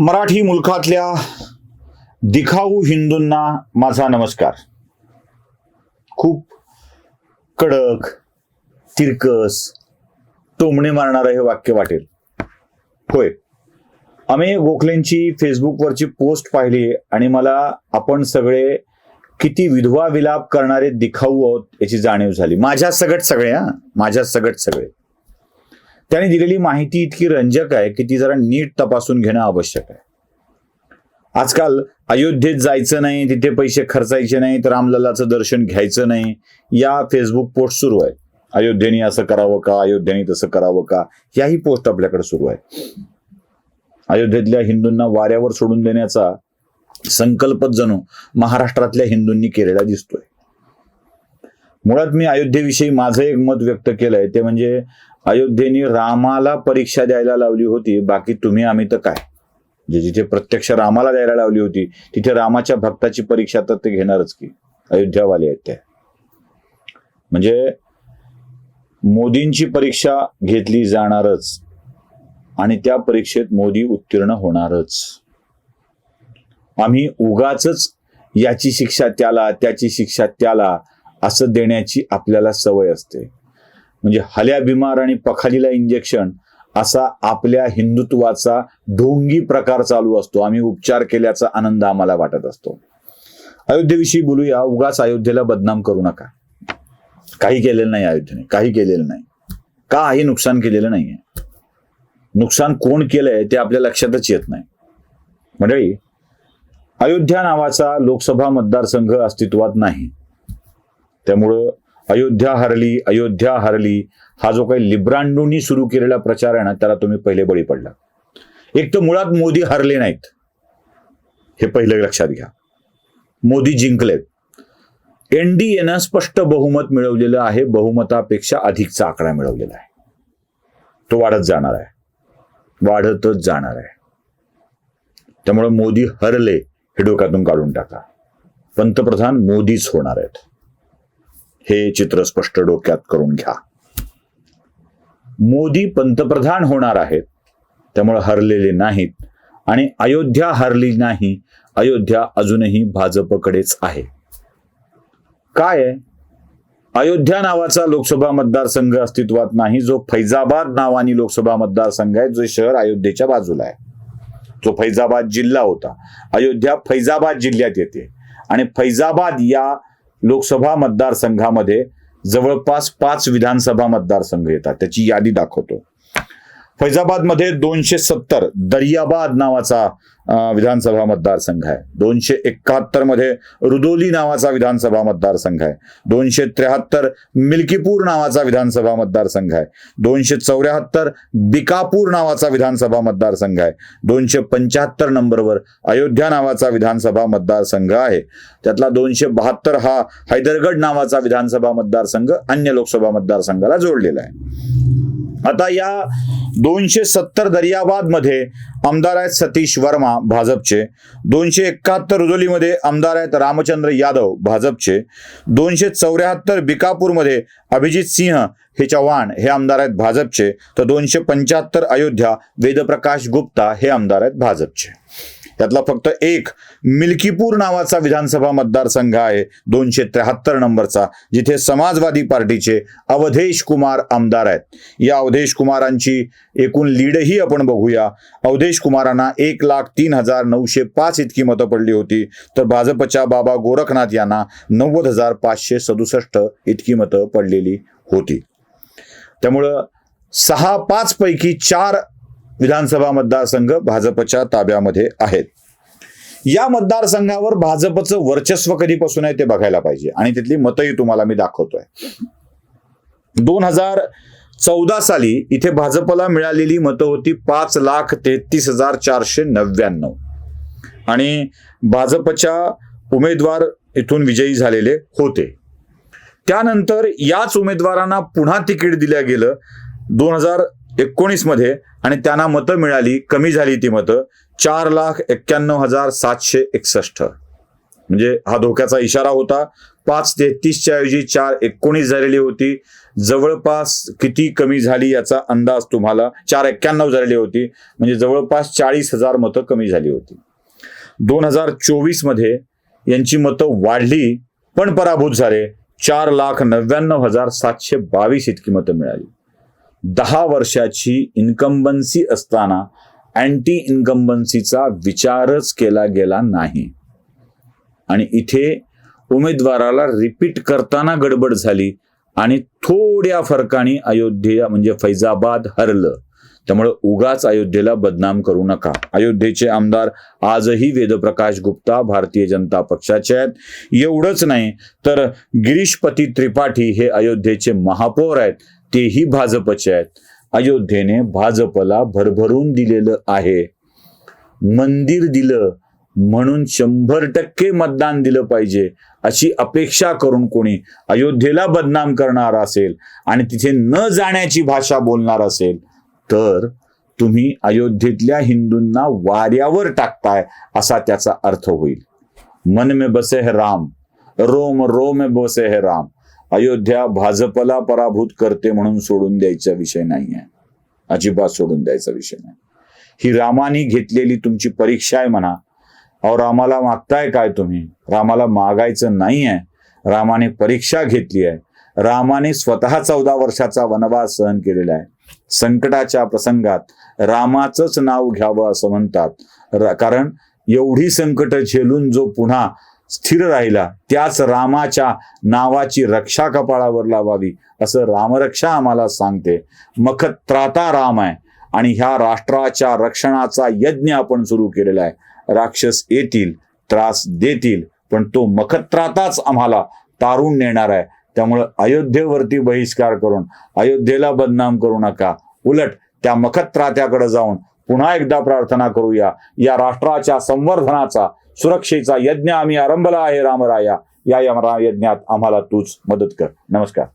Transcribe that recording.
मराठी मुलखातल्या दिखाऊ हिंदूंना माझा नमस्कार. खूप कडक तिरकस टोमणे मारणारं हे वाक्य वाटेल. होय. आम्ही गोखलेंची फेसबुकवरची पोस्ट पाहिली आणि मला आपण सगळे किती विधवा विलाप करणारे दिखाऊ आहोत याची जाणीव झाली. माझ्या सगट सगळे हा? माझ्या सगट सगळे. त्याने दिलेली माहिती इतकी रंजक आहे की ती जरा नीट तपासून घेणं आवश्यक आहे. आजकाल अयोध्येत जायचं नाही तिथे पैसे खर्चायचे नाही तर रामलल्लाचं दर्शन घ्यायचं नाही. या फेसबुक पोस्ट सुरू आहे अयोध्येने असं करावं का? अयोध्येने तसं करावं का? याही पोस्ट आपल्याकडे सुरू आहे अयोध्येतल्या हिंदूंना वाऱ्यावर सोडून देण्याचा संकल्पच जणू महाराष्ट्रातल्या हिंदूंनी केलेला दिसतोय. मुळात मी अयोध्येविषयी माझं एक मत व्यक्त केलंय ते म्हणजे अयोध्येने रामाला परीक्षा द्यायला लावली होती बाकी तुम्ही आम्ही तर काय? जे जिथे प्रत्यक्ष रामाला द्यायला लावली होती तिथे रामाच्या भक्ताची परीक्षा तर ते घेणारच की अयोध्यावाले आहेत त्या. म्हणजे मोदींची परीक्षा घेतली जाणारच आणि त्या परीक्षेत मोदी उत्तीर्ण होणारच. आम्ही उगाच याची शिक्षा त्याला त्याची शिक्षा त्याला असं देण्याची आपल्याला सवय असते. म्हणजे हल्या बिमार आणि पखालीला इंजेक्शन असा आपल्या हिंदुत्वाचा ढोंगी प्रकार चालू असतो. आम्ही उपचार केल्याचा आनंद आम्हाला वाटत असतो. अयोध्येविषयी बोलूया. उगाच अयोध्येला बदनाम करू नका. काही केलेलं नाही अयोध्येने. काही केलेलं नाही. काही नुकसान केलेलं नाहीये. नुकसान कोण केलंय ते आपल्या लक्षातच येत नाही. मंडळी अयोध्या नावाचा लोकसभा मतदारसंघ अस्तित्वात नाही. त्यामुळं अयोध्या हरली अयोध्या हरली हा जो काही लिब्रांडूंनी सुरू केलेला प्रचार आहे ना त्याला तुम्ही पहिले बळी पडला. एक तर मुळात मोदी हरले नाहीत. हे पहिले लक्षात घ्या. मोदी जिंकलेत. एनडीएनं स्पष्ट बहुमत मिळवलेलं आहे बहुमतापेक्षा अधिकचा आकडा मिळवलेला आहे. तो वाढत जाणार आहे. वाढतच जाणार आहे. त्यामुळे मोदी हरले हे डोक्यातून काढून टाका. पंतप्रधान मोदीच होणार आहेत. हे चित्र स्पष्ट डोक्यात करून घ्या. मोदी पंतप्रधान होणार आहेत त्यामुळे हरलेले नाहीत आणि अयोध्या हरली नाही अयोध्या अजूनही भाजपकडेच आहे. काय आहे? अयोध्या नावाचा लोकसभा मतदारसंघ अस्तित्वात नाही जो फैजाबाद नावानी लोकसभा मतदारसंघ आहे जो शहर अयोध्येच्या बाजूला आहे. जो फैजाबाद जिल्हा होता. अयोध्या फैजाबाद जिल्ह्यात येते आणि फैजाबाद या लोकसभा मतदारसंघामध्ये जवळपास पाच विधानसभा मतदारसंघ येतात. त्याची यादी दाखवतो. फैजाबादमध्ये दोनशे सत्तर दर्याबाद नावाचा विधानसभा मतदारसंघ आहे. दोनशे एकाहत्तरमध्ये रुदोली नावाचा विधानसभा मतदारसंघ आहे. दोनशे त्र्याहत्तर मिल्कीपूर नावाचा विधानसभा मतदारसंघ आहे. दोनशे चौऱ्याहत्तर बिकापूर नावाचा विधानसभा मतदारसंघ आहे. दोनशे पंच्याहत्तर नंबरवर अयोध्या नावाचा विधानसभा मतदारसंघ आहे. त्यातला दोनशे बहात्तर हा हैदरगड नावाचा विधानसभा मतदारसंघ अन्य लोकसभा मतदारसंघाला जोडलेला आहे. आता या दोनशे सत्तर दर्याबादमध्ये आमदार आहेत सतीश वर्मा भाजपचे. दोनशे एकाहत्तर रुजोलीमध्ये आमदार आहेत रामचंद्र यादव भाजपचे. दोनशे चौऱ्याहत्तर बिकापूरमध्ये अभिजित सिंह हे चव्हाण हे आमदार आहेत भाजपचे. तर दोनशे पंच्याहत्तर अयोध्या वेदप्रकाश गुप्ता हे आमदार आहेत भाजपचे. त्यातला फक्त एक मिल्कीपूर नावाचा विधानसभा मतदारसंघ आहे दोनशे त्र्याहत्तर नंबरचा जिथे समाजवादी पार्टीचे अवधेश कुमार आमदार आहेत. या अवधेश कुमारांची एकूण लीडही आपण बघूया. अवधेश कुमारांना एक लाख तीन हजार नऊशे पाच इतकी मतं पडली होती. तर भाजपच्या बाबा गोरखनाथ यांना नव्वद हजार पाचशे सदुसष्ट इतकी मतं पडलेली होती. त्यामुळं सहा पाच पैकी चार विधानसभा मतदारसंघ भाजपच्या ताब्यामध्ये आहेत. या मतदारसंघावर भाजपचं वर्चस्व कधीपासून आहे ते बघायला पाहिजे. आणि तिथली मतही तुम्हाला मी दाखवतोय. दोन हजार चौदा साली इथे भाजपला मिळालेली मतं होती पाच लाख तेहतीस हजार चारशे नव्याण्णव. आणि भाजपच्या उमेदवार इथून विजयी झालेले होते. त्यानंतर याच उमेदवारांना पुन्हा तिकीट दिलं गेलं. दोन हजार एकोणीसमध्ये आणि त्यांना मतं मिळाली कमी झाली ती मतं चार लाख एक्क्याण्णव हजार सातशे एकसष्ट. म्हणजे हा धोक्याचा इशारा होता. पाच तेहतीसच्या ऐवजी चार एकोणीस झालेली होती. जवळपास किती कमी झाली याचा अंदाज तुम्हाला? चार एक्क्याण्णव झालेली होती. म्हणजे जवळपास चाळीस हजार मतं कमी झाली होती. दोन हजार चोवीसमध्ये यांची मतं वाढली पण पराभूत झाले. चार लाख नव्याण्णव हजार सातशे बावीस इतकी मतं मिळाली. दहा वर्षाची इन्कम्बन्सी असताना अँटी इन्कम्बन्सीचा विचारच केला गेला नाही. आणि इथे उमेदवाराला रिपीट करताना गडबड झाली आणि थोड्या फरकाने अयोध्या म्हणजे फैजाबाद हरलं. त्यामुळे उगाच अयोध्येला बदनाम करू नका. अयोध्येचे आमदार आजही वेदप्रकाश गुप्ता भारतीय जनता पक्षाचे आहेत. एवढंच नाही तर गिरीशपती त्रिपाठी हे अयोध्येचे महापौर आहेत. तेही भाजपचे आहेत. अयोध्येने भाजपला भरभरून दिलेलं आहे. मंदिर दिलं म्हणून शंभर टक्के मतदान दिलं पाहिजे अशी अपेक्षा करून कोणी अयोध्येला बदनाम करणार असेल आणि तिथे न जाण्याची भाषा बोलणार असेल तर तुम्ही अयोध्येतल्या हिंदूंना वाऱ्यावर टाकताय असा त्याचा अर्थ होईल. मन में बसे है राम. रोम रो बसे है राम. अयोध्या भाजपला पराभूत करते म्हणून सोडून द्यायचा विषय नाही आहे अजिबात सोडून द्यायचा विषय नाही. ही रामानी घेतलेली तुमची परीक्षा आहे म्हणा. अहो रामाला मागताय काय तुम्ही? रामाला मागायचं नाही आहे रामाने परीक्षा घेतली आहे. रामाने स्वतः चौदा वर्षाचा वनवास सहन केलेला आहे. संकटाच्या प्रसंगात रामाचंच नाव घ्यावं असं म्हणतात. कारण एवढी संकट झेलून जो पुन्हा स्थिर राहिला त्याच रामाच्या नावाची रक्षा कपाळावर लावावी असं रामरक्षा आम्हाला सांगते. मखत्राता राम आहे आणि ह्या राष्ट्राच्या रक्षणाचा यज्ञ आपण सुरू केलेला आहे. राक्षस येतील त्रास देतील पण तो मखत्राताच आम्हाला तारून नेणार आहे. त्यामुळं अयोध्येवरती बहिष्कार करून अयोध्येला बदनाम करू नका. उलट त्या मखत्रात्याकडे जाऊन पुन्हा एकदा प्रार्थना करूया. या राष्ट्राच्या संवर्धनाचा सुरक्षेचा यज्ञ आम्ही आरंभला आहे रामराया. या यज्ञात आम्हाला तूच मदत कर. नमस्कार.